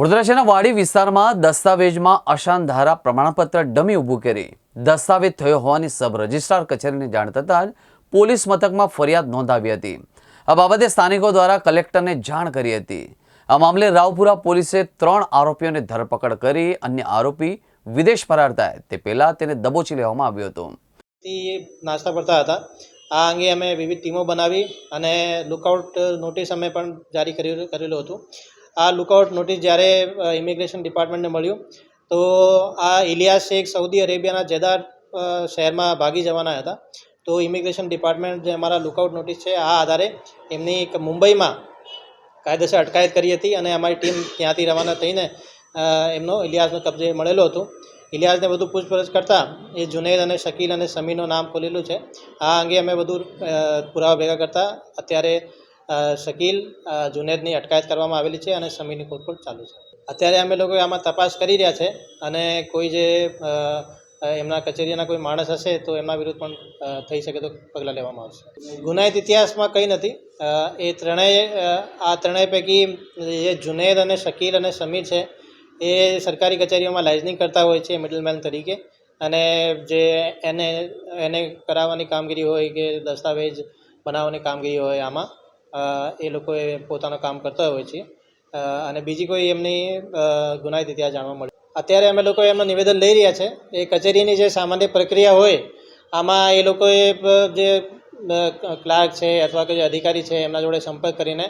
વડોદરા વાડી વિસ્તારમાં દસ્તાવેજમાં અશાન ધારા પ્રમાણપત્ર ડમી ઊભું કરી દસ્તાવેજ થયો હોવાની સબ રજિસ્ટ્રાર કચેરીને જાણ થતાં જ પોલીસ મથકમાં ફરિયાદ નોંધાવી હતી. આ બાબતે સ્થાનિકો દ્વારા કલેક્ટરને જાણ કરી હતી. આ મામલે રાવપુરા પોલીસે ત્રણ આરોપીઓને ધરપકડ કરી અન્ય આરોપી વિદેશ ફરાર થાય તે પહેલા તેને દબોચી લેવામાં આવ્યો હતો. નાસ્તા કરતા હતા. આ અંગે અમે વિવિધ ટીમો બનાવી અને લુકઆઉટ નોટિસ અમે પણ જારી કર્યું કરેલું હતું. આ લુકઆઉટ નોટિસ જ્યારે ઇમિગ્રેશન ડિપાર્ટમેન્ટને મળ્યું, તો આ ઇલિયાસ શેખ સાઉદી અરેબિયાના જેદાર શહેરમાં ભાગી જવાના હતા. તો ઇમિગ્રેશન ડિપાર્ટમેન્ટ જે અમારા લુકઆઉટ નોટિસ છે, આ આધારે એમની એક મુંબઈમાં કાયદેસર અટકાયત કરી હતી અને અમારી ટીમ ત્યાંથી રવાના થઈને એમનો ઇલિયાસનો કબજે મળેલો હતો. ઇલિયાસને બધું પૂછપરછ કરતાં એ જુનેદ અને શકીલ અને સમીનું નામ ખોલેલું છે. આ અંગે અમે બધું પુરાવા ભેગા કરતા. અત્યારે શકીલ જુનેદની અટકાયત કરવામાં આવેલી છે અને સમીરની શોધખોળ ચાલુ છે. અત્યારે અમે લોકો આમાં તપાસ કરી રહ્યા છે અને કોઈ જે એમના કચેરીના કોઈ માણસ હશે તો એમના વિરુદ્ધ પણ થઈ શકે તો પગલાં લેવામાં આવશે. ગુનાહિત ઇતિહાસમાં કંઈ નથી. એ ત્રણેય આ ત્રણેય પૈકી જે જુનેદ અને શકીલ અને સમીર છે, એ સરકારી કચેરીઓમાં લાઇઝનિંગ કરતા હોય છે મિડલમેન તરીકે. અને જે એને એને કરાવવાની કામગીરી હોય કે દસ્તાવેજ બનાવવાની કામગીરી હોય આમાં એ લોકોએ પોતાનું કામ કરતા હોય છે. અને બીજી કોઈ એમની ગુનાહિત ત્યાં જાણવા મળે અત્યારે અમે લોકો એમનું નિવેદન લઈ રહ્યા છે. એ કચેરીની જે સામાન્ય પ્રક્રિયા હોય, આમાં એ લોકોએ જે ક્લાર્ક છે અથવા કે જે અધિકારી છે, એમના જોડે સંપર્ક કરીને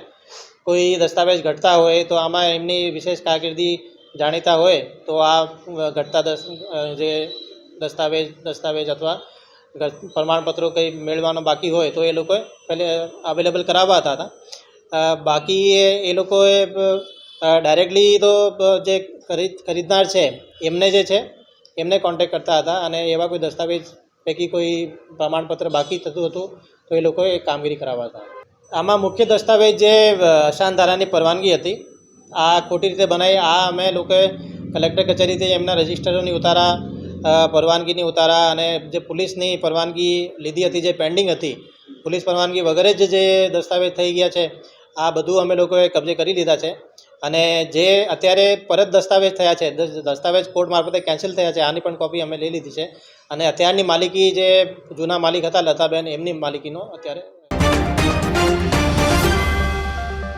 કોઈ દસ્તાવેજ ઘટતા હોય, તો આમાં એમની વિશેષ કારકિર્દી જાણીતા હોય, તો આ ઘટતા જે દસ્તાવેજ દસ્તાવેજ અથવા પ્રમાણપત્રો કંઈ મેળવાનો બાકી હોય તો એ લોકોએ પહેલે અવેલેબલ કરાવવાતા હતા. બાકી એ એ લોકોએ ડાયરેક્ટલી તો જે ખરીદ, ખરીદનાર છે, એમને જે છે, એમને કોન્ટેક્ટ કરતા હતા અને એવા કોઈ દસ્તાવેજ પૈકી કોઈ પ્રમાણપત્ર બાકી થતું હતું તો એ લોકોએ કામગીરી કરાવવા હતા આમાં મુખ્ય દસ્તાવેજ જે અશાંત ધારાની પરવાનગી હતી, આ ખોટી રીતે બનાવી આ અમે લોકોએ કલેક્ટર કચેરીથી એમના રજિસ્ટરોની ઉતારા પરવાનગીની ઉતારા અને જે પોલીસની પરવાનગી લીધી હતી, જે પેન્ડિંગ હતી, પોલીસ પરવાનગી વગેરે જ જે દસ્તાવેજ થઈ ગયા છે, આ બધું અમે લોકોએ કબજે કરી લીધા છે. અને જે અત્યારે પરત દસ્તાવેજ થયા છે દસ્તાવેજ કોર્ટ મારફતે કેન્સલ થયા છે, આની પણ કોપી અમે લઈ લીધી છે. અને અત્યારની માલિકી જે જૂના માલિક હતા, લતાબેન, એમની માલિકીનો અત્યારે